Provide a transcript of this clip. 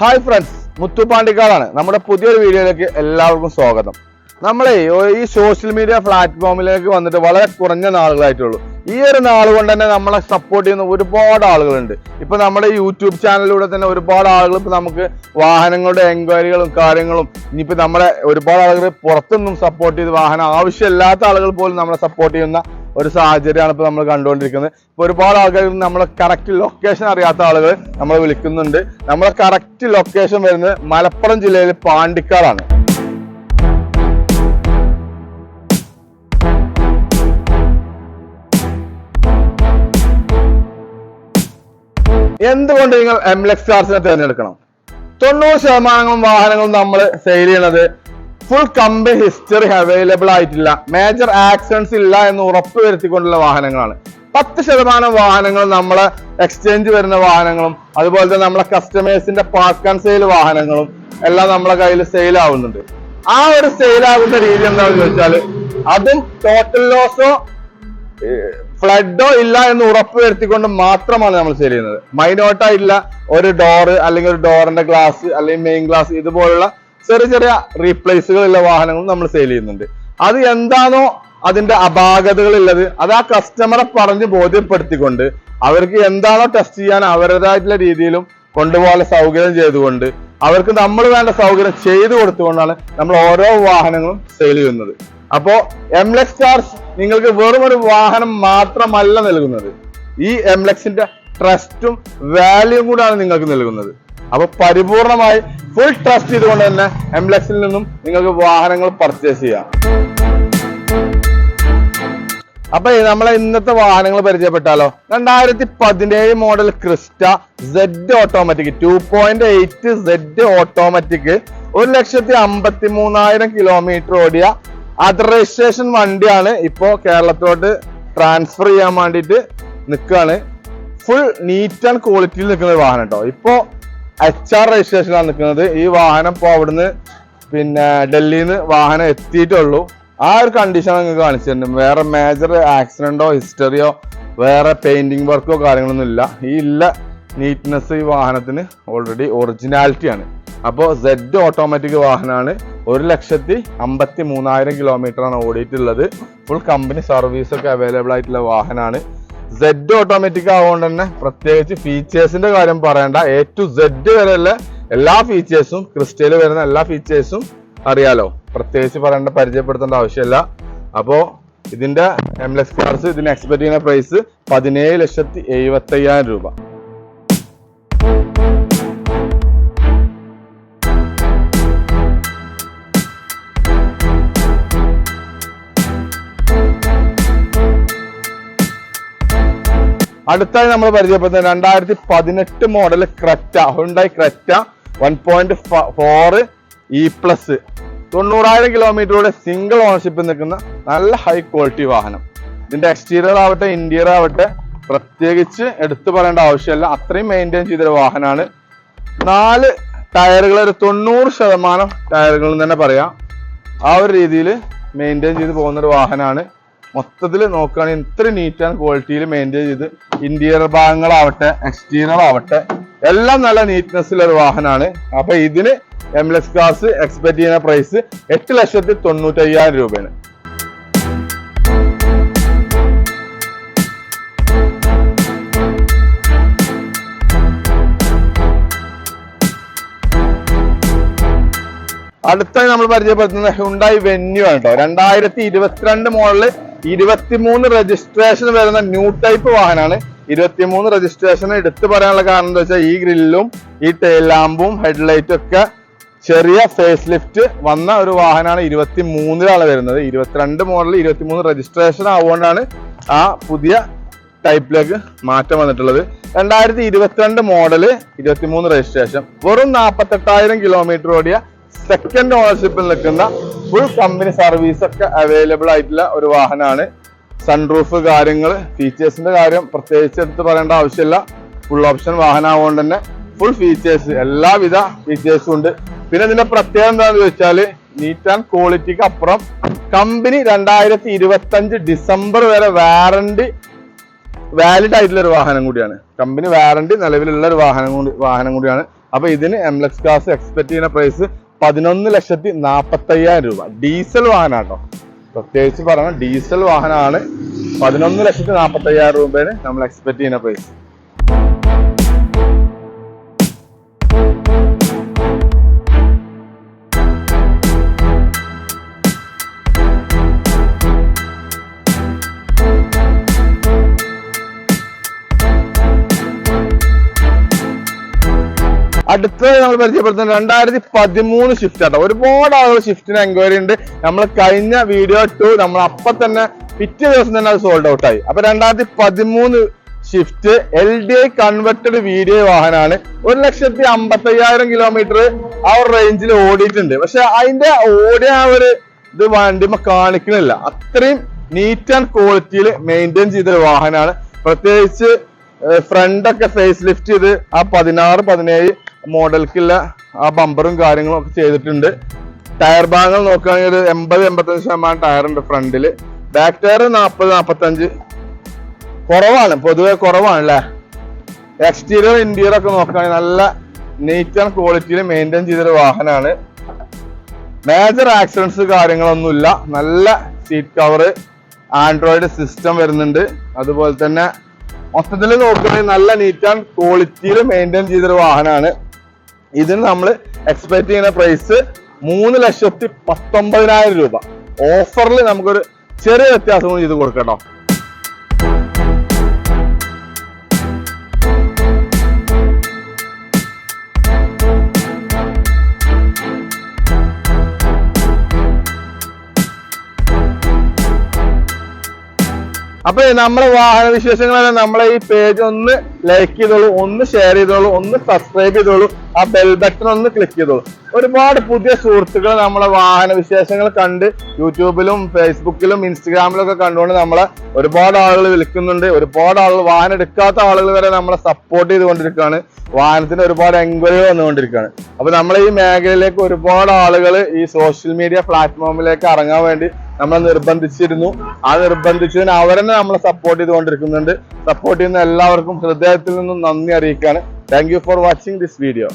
Hi friends മുത്തുപാണ്ടിക്കാടാണ് നമ്മുടെ പുതിയൊരു വീഡിയോയിലേക്ക് എല്ലാവർക്കും സ്വാഗതം. നമ്മളെ ഈ സോഷ്യൽ മീഡിയ പ്ലാറ്റ്ഫോമിലേക്ക് വന്നിട്ട് വളരെ കുറഞ്ഞ നാളുകളായിട്ടുള്ളൂ. ഈ ഒരു നാൾ കൊണ്ട് തന്നെ നമ്മളെ സപ്പോർട്ട് ചെയ്യുന്ന ഒരുപാട് ആളുകളുണ്ട്. ഇപ്പൊ നമ്മുടെ യൂട്യൂബ് ചാനലിലൂടെ തന്നെ ഒരുപാട് ആളുകൾ ഇപ്പൊ നമുക്ക് വാഹനങ്ങളുടെ എൻക്വയറികളും കാര്യങ്ങളും ഇനിയിപ്പോ നമ്മളെ ഒരുപാട് ആളുകൾ പുറത്തുനിന്നും സപ്പോർട്ട് ചെയ്ത് വാഹനം ആവശ്യമില്ലാത്ത ആളുകൾ പോലും നമ്മളെ സപ്പോർട്ട് ചെയ്യുന്ന ഒരു സാഹചര്യമാണ് ഇപ്പോൾ നമ്മൾ കണ്ടുകൊണ്ടിരിക്കുന്നത്. ഇപ്പൊ ഒരുപാട് ആൾക്കാർ നമ്മളെ കറക്റ്റ് ലൊക്കേഷൻ അറിയാത്ത ആളുകൾ നമ്മൾ വിളിക്കുന്നുണ്ട്. നമ്മളെ കറക്റ്റ് ലൊക്കേഷൻ വരുന്നത് മലപ്പുറം ജില്ലയിലെ പാണ്ടിക്കാടാണ്. എന്തുകൊണ്ട് നിങ്ങൾ എം ലെക്സ് കാർസിനെ തിരഞ്ഞെടുക്കണം? തൊണ്ണൂറ് ശതമാനങ്ങളും വാഹനങ്ങളും നമ്മൾ സെയിൽ ചെയ്യണത് ഫുൾ കമ്പനി ഹിസ്റ്ററി അവൈലബിൾ ആയിട്ടില്ല. മേജർ ആക്സിഡൻസ് ഇല്ല എന്ന് ഉറപ്പ് വരുത്തിക്കൊണ്ടുള്ള വാഹനങ്ങളാണ്. പത്ത് ശതമാനം വാഹനങ്ങൾ നമ്മളെ എക്സ്ചേഞ്ച് വരുന്ന വാഹനങ്ങളും അതുപോലെ തന്നെ നമ്മളെ കസ്റ്റമേഴ്സിന്റെ പാർക്ക് ആൻഡ് സെയിൽ വാഹനങ്ങളും എല്ലാം നമ്മളെ കയ്യിൽ സെയിൽ ആവുന്നുണ്ട്. ആ ഒരു സെയിൽ ആകുന്ന രീതി എന്താണെന്ന് ചോദിച്ചാൽ അതും ടോട്ടൽ ലോസോ ഫ്ലഡോ ഇല്ല എന്ന് ഉറപ്പ് വരുത്തിക്കൊണ്ട് മാത്രമാണ് നമ്മൾ സെയിൽ ചെയ്യുന്നത്. മൈനോട്ടായിട്ടില്ല ഒരു ഡോറ് അല്ലെങ്കിൽ ഒരു ഡോറിന്റെ ഗ്ലാസ് അല്ലെങ്കിൽ മെയിൻ ഗ്ലാസ് ഇതുപോലുള്ള ചെറിയ ചെറിയ റീപ്ലേസുകളുള്ള വാഹനങ്ങൾ നമ്മൾ സെയിൽ ചെയ്യുന്നുണ്ട്. അത് എന്താണോ അതിന്റെ അപാകതകൾ ഉള്ളത് അത് ആ കസ്റ്റമറെ പറഞ്ഞ് ബോധ്യപ്പെടുത്തിക്കൊണ്ട് അവർക്ക് എന്താണോ ടെസ്റ്റ് ചെയ്യാൻ അവരുടേതായിട്ടുള്ള രീതിയിലും കൊണ്ടുപോകാൻ സൗകര്യം ചെയ്തുകൊണ്ട് അവർക്ക് നമ്മൾ വേണ്ട സൗകര്യം ചെയ്തു കൊടുത്തുകൊണ്ടാണ് നമ്മൾ ഓരോ വാഹനങ്ങളും സെയിൽ ചെയ്യുന്നത്. അപ്പോ എംലെക്സ് ചാർജ് നിങ്ങൾക്ക് വെറും ഒരു വാഹനം മാത്രമല്ല നൽകുന്നത്. ഈ എംലെക്സിന്റെ ട്രസ്റ്റും വാല്യൂം കൂടാണ് നിങ്ങൾക്ക് നൽകുന്നത്. അപ്പൊ പരിപൂർണമായി ഫുൾ ട്രസ്റ്റ് ചെയ്തുകൊണ്ട് തന്നെ എംലക്സിൽ നിന്നും നിങ്ങൾക്ക് വാഹനങ്ങൾ പർച്ചേസ് ചെയ്യാം. അപ്പൊ നമ്മളെ ഇന്നത്തെ വാഹനങ്ങൾ പരിചയപ്പെട്ടാലോ? രണ്ടായിരത്തി പതിനേഴ് model Crysta Z automatic two point eight Z automatic ഒരു ലക്ഷത്തി അമ്പത്തി മൂന്നായിരം കിലോമീറ്റർ ഓടിയ അതർ രജിസ്ട്രേഷൻ വണ്ടിയാണ് ഇപ്പോ കേരളത്തിലോട്ട് ട്രാൻസ്ഫർ ചെയ്യാൻ വേണ്ടിയിട്ട് നിൽക്കുകയാണ് ഫുൾ നീറ്റ് ആൻഡ് ക്വാളിറ്റിയിൽ നിൽക്കുന്ന വാഹനം കേട്ടോ ഇപ്പോ എച്ച് ആർ രജിസ്ട്രേഷനാണ് നിൽക്കുന്നത്. ഈ വാഹനം ഇപ്പോൾ അവിടുന്ന് പിന്നെ ഡൽഹിയിൽ നിന്ന് വാഹനം എത്തിയിട്ടുള്ളൂ. ആ ഒരു കണ്ടീഷൻ നിങ്ങൾക്ക് കാണിച്ചു വേറെ മേജർ ആക്സിഡന്റോ ഹിസ്റ്ററിയോ വേറെ പെയിന്റിംഗ് വർക്കോ കാര്യങ്ങളൊന്നും ഇല്ല. ഈ ഇല്ല നീറ്റ്നെസ് ഈ വാഹനത്തിന് ഓൾറെഡി ഒറിജിനാലിറ്റിയാണ് അപ്പോൾ സെഡ് ഓട്ടോമാറ്റിക് വാഹനമാണ് ഒരു ലക്ഷത്തി അമ്പത്തി മൂന്നായിരം കിലോമീറ്റർ ആണ് ഓടിയിട്ടുള്ളത്. ഫുൾ കമ്പനി സർവീസൊക്കെ അവൈലബിൾ ആയിട്ടുള്ള വാഹനമാണ് സെഡ് ഓട്ടോമാറ്റിക് ആവുകൊണ്ട് തന്നെ പ്രത്യേകിച്ച് ഫീച്ചേഴ്സിന്റെ കാര്യം പറയണ്ട. എ ടു സെഡ് വരെയുള്ള എല്ലാ ഫീച്ചേഴ്സും ക്രിസ്റ്റയിൽ വരുന്ന എല്ലാ ഫീച്ചേഴ്സും അറിയാലോ. പ്രത്യേകിച്ച് പറയേണ്ട പരിചയപ്പെടുത്തേണ്ട ആവശ്യമില്ല. അപ്പോ ഇതിന്റെ എം എസ് കാർസ് ഇതിന് എക്സ്പെക്ട് ചെയ്യുന്ന പ്രൈസ് പതിനേഴ് ലക്ഷത്തി എഴുപത്തി രൂപ. അടുത്തായി നമ്മൾ പരിചയപ്പെടുന്നത് രണ്ടായിരത്തി പതിനെട്ട് model Creta Hyundai Creta one point four E plus തൊണ്ണൂറായിരം കിലോമീറ്ററുടെ സിംഗിൾ ഓണർഷിപ്പിൽ നിൽക്കുന്ന നല്ല ഹൈ ക്വാളിറ്റി വാഹനം. ഇതിന്റെ എക്സ്റ്റീരിയർ ആവട്ടെ ഇന്റീരിയർ ആവട്ടെ പ്രത്യേകിച്ച് എടുത്തു പറയേണ്ട ആവശ്യമില്ല. അത്രയും മെയിന്റെയിൻ ചെയ്തൊരു വാഹനമാണ് നാല് ടയറുകൾ ഒരു തൊണ്ണൂറ് ശതമാനം ടയറുകൾ തന്നെ പറയാം. ആ ഒരു രീതിയിൽ മെയിന്റെയിൻ ചെയ്ത് പോകുന്നൊരു വാഹനമാണ് മൊത്തത്തിൽ നോക്കുകയാണെങ്കിൽ ഇത്ര നീറ്റ് ആൻഡ് ക്വാളിറ്റിയിൽ മെയിന്റെയിൻ ചെയ്ത് ഇന്റീരിയർ ഭാഗങ്ങളാവട്ടെ എക്സ്റ്റീരിയർ ആവട്ടെ എല്ലാം നല്ല നീറ്റ്നെസ്സുള്ള ഒരു വാഹനമാണ് അപ്പൊ ഇതിന് എം എസ് കാർസ് എക്സ്പെക്ട് ചെയ്യുന്ന പ്രൈസ് എട്ട് ലക്ഷത്തി തൊണ്ണൂറ്റി അയ്യായിരം രൂപയാണ്. അടുത്തായി നമ്മൾ പരിചയപ്പെടുത്തുന്നത് ഹുണ്ടായി വെന്യൂ ആണ് കേട്ടോ രണ്ടായിരത്തി ഇരുപത്തിരണ്ട് മോഡൽ ഇരുപത്തിമൂന്ന് രജിസ്ട്രേഷൻ വരുന്ന ന്യൂ ടൈപ്പ് വാഹനമാണ് ഇരുപത്തിമൂന്ന് രജിസ്ട്രേഷൻ എടുത്തു പറയാനുള്ള കാരണം എന്താ വെച്ചാൽ ഈ ഗ്രില്ലും ഈ ടെയിൽ ലാമ്പും ഹെഡ്ലൈറ്റും ഒക്കെ ചെറിയ ഫേസ് ലിഫ്റ്റ് വന്ന ഒരു വാഹനമാണ് ഇരുപത്തി മൂന്നിലാണ് വരുന്നത്. ഇരുപത്തിരണ്ട് മോഡൽ ഇരുപത്തിമൂന്ന് രജിസ്ട്രേഷൻ ആവുകൊണ്ടാണ് ആ പുതിയ ടൈപ്പിലേക്ക് മാറ്റം വന്നിട്ടുള്ളത്. രണ്ടായിരത്തി ഇരുപത്തിരണ്ട് മോഡൽ ഇരുപത്തിമൂന്ന് രജിസ്ട്രേഷൻ വെറും നാൽപ്പത്തെട്ടായിരം കിലോമീറ്റർ ഓടിയ സെക്കൻഡ് ഓണർഷിപ്പിൽ നിൽക്കുന്ന ഫുൾ കമ്പനി സർവീസ് ഒക്കെ അവൈലബിൾ ആയിട്ടുള്ള ഒരു വാഹനമാണ്. സൺറൂഫ് കാര്യങ്ങൾ ഫീച്ചേഴ്സിന്റെ കാര്യം പ്രത്യേകിച്ച് എടുത്ത് പറയേണ്ട ആവശ്യമില്ല. ഫുൾ ഓപ്ഷൻ വാഹനമാകൊണ്ട് തന്നെ ഫുൾ ഫീച്ചേഴ്സ് എല്ലാവിധ ഫീച്ചേഴ്സും ഉണ്ട്. പിന്നെ ഇതിന്റെ പ്രത്യേകത എന്താണെന്ന് ചോദിച്ചാൽ നീറ്റ് ആൻഡ് ക്വാളിറ്റിക്ക് അപ്പുറം കമ്പനി രണ്ടായിരത്തി ഇരുപത്തി അഞ്ച് ഡിസംബർ വരെ വാറണ്ടി വാലിഡ് ആയിട്ടുള്ള ഒരു വാഹനം കൂടിയാണ്. കമ്പനി വാറണ്ടി നിലവിലുള്ള ഒരു വാഹനം കൂടി വാഹനം കൂടിയാണ്. അപ്പൊ ഇതിന് എം ലക്സ് കാസ് എക്സ്പെക്ട് ചെയ്യുന്ന പ്രൈസ് പതിനൊന്ന് ലക്ഷത്തി നാപ്പത്തി അയ്യായിരം രൂപ. ഡീസൽ വാഹനമാണ് കേട്ടോ പ്രത്യേകിച്ച് പറഞ്ഞ ഡീസൽ വാഹനമാണ് പതിനൊന്ന് ലക്ഷത്തി നാൽപ്പത്തി അയ്യായിരം രൂപയാണ് നമ്മൾ എക്സ്പെക്ട് ചെയ്യുന്ന പ്രൈസ് അടുത്തത് നമ്മൾ പരിചയപ്പെടുത്തുന്നത് രണ്ടായിരത്തി പതിമൂന്ന് ഷിഫ്റ്റ് ആട്ടോ. ഒരുപാട് ആളുകൾ ഷിഫ്റ്റിന് എൻക്വയറി ഉണ്ട്. നമ്മൾ കഴിഞ്ഞ വീഡിയോ ടു നമ്മൾ അപ്പൊ തന്നെ പിറ്റേ ദിവസം തന്നെ അത് സോൾഡ് ഔട്ട് ആയി. അപ്പൊ രണ്ടായിരത്തി പതിമൂന്ന് Swift L D I converted video വാഹനമാണ് ഒരു ലക്ഷത്തി അമ്പത്തി അയ്യായിരം കിലോമീറ്റർ ആ ഒരു റേഞ്ചിൽ ഓടിയിട്ടുണ്ട്. പക്ഷെ അതിന്റെ ഓടിയ ആ ഒരു ഇത് വണ്ടിമ കാണിക്കണില്ല. അത്രയും നീറ്റ് ആൻഡ് ക്വാളിറ്റിയിൽ മെയിന്റെയിൻ ചെയ്തൊരു വാഹനമാണ് പ്രത്യേകിച്ച് ഫ്രണ്ട് ഒക്കെ ഫേസ് ലിഫ്റ്റ് ചെയ്ത് ആ പതിനാറ് പതിനേഴ് മോഡൽക്കുള്ള ആ ബമ്പറും കാര്യങ്ങളും ഒക്കെ ചെയ്തിട്ടുണ്ട്. ടയർ ഭാഗങ്ങൾ നോക്കുകയാണെങ്കിൽ ഒരു എൺപത് എൺപത്തഞ്ച് ശതമാനം ടയർ ഉണ്ട് ഫ്രണ്ടിൽ ബാക്ക് ടയർ നാൽപ്പത് നാൽപ്പത്തഞ്ച്. കുറവാണ് പൊതുവെ കുറവാണ് അല്ലേ എക്സ്റ്റീരിയർ ഇന്റീരിയർ ഒക്കെ നോക്കുകയാണെങ്കിൽ നല്ല നീറ്റ് ആൻഡ് ക്വാളിറ്റിയിൽ മെയിന്റെയിൻ ചെയ്തൊരു വാഹനമാണ് മേജർ ആക്സിഡൻസ് കാര്യങ്ങളൊന്നുമില്ല. നല്ല സീറ്റ് കവർ ആൻഡ്രോയിഡ് സിസ്റ്റം വരുന്നുണ്ട്. അതുപോലെ തന്നെ മൊത്തത്തിൽ നോക്കുകയാണെങ്കിൽ നല്ല നീറ്റ് ആൻഡ് ക്വാളിറ്റിയിൽ മെയിന്റെയിൻ ചെയ്തൊരു വാഹനമാണ് ഇതിന് നമ്മൾ എക്സ്പെക്ട് ചെയ്യുന്ന പ്രൈസ് മൂന്ന് ലക്ഷത്തി പത്തൊമ്പതിനായിരം രൂപ. ഓഫറിൽ നമുക്കൊരു ചെറിയ വ്യത്യാസം ചെയ്ത് കൊടുക്കാം അപ്പൊ നമ്മളെ വാഹന വിശേഷങ്ങളെല്ലാം നമ്മളെ ഈ പേജ് ഒന്ന് ലൈക്ക് ചെയ്തോളൂ ഒന്ന് ഷെയർ ചെയ്തോളൂ ഒന്ന് സബ്സ്ക്രൈബ് ചെയ്തോളൂ ആ ബെൽ ബട്ടൺ ഒന്ന് ക്ലിക്ക് ചെയ്തോളൂ. ഒരുപാട് പുതിയ സുഹൃത്തുക്കൾ നമ്മളെ വാഹന വിശേഷങ്ങൾ കണ്ട് യൂട്യൂബിലും ഫേസ്ബുക്കിലും ഇൻസ്റ്റഗ്രാമിലും ഒക്കെ കണ്ടുകൊണ്ട് നമ്മളെ ഒരുപാട് ആളുകൾ വിളിക്കുന്നുണ്ട്. ഒരുപാട് ആളുകൾ വാഹനം എടുക്കാത്ത ആളുകൾ വരെ നമ്മളെ സപ്പോർട്ട് ചെയ്തുകൊണ്ടിരിക്കുകയാണ്. വാഹനത്തിന് ഒരുപാട് എൻക്വയറി വന്നുകൊണ്ടിരിക്കുകയാണ്. അപ്പൊ നമ്മളെ ഈ മേഖലയിലേക്ക് ഒരുപാട് ആളുകൾ ഈ സോഷ്യൽ മീഡിയ പ്ലാറ്റ്ഫോമിലേക്ക് ഇറങ്ങാൻ വേണ്ടി നമ്മളെ നിർബന്ധിച്ചിരുന്നു. ആ നിർബന്ധിച്ചതിന് അവരെന്നെ നമ്മളെ സപ്പോർട്ട് ചെയ്തുകൊണ്ടിരിക്കുന്നുണ്ട്. സപ്പോർട്ട് ചെയ്യുന്ന എല്ലാവർക്കും ഹൃദയത്തിൽ നിന്നും നന്ദി അറിയിക്കുകയാണ്. Thank for watching this video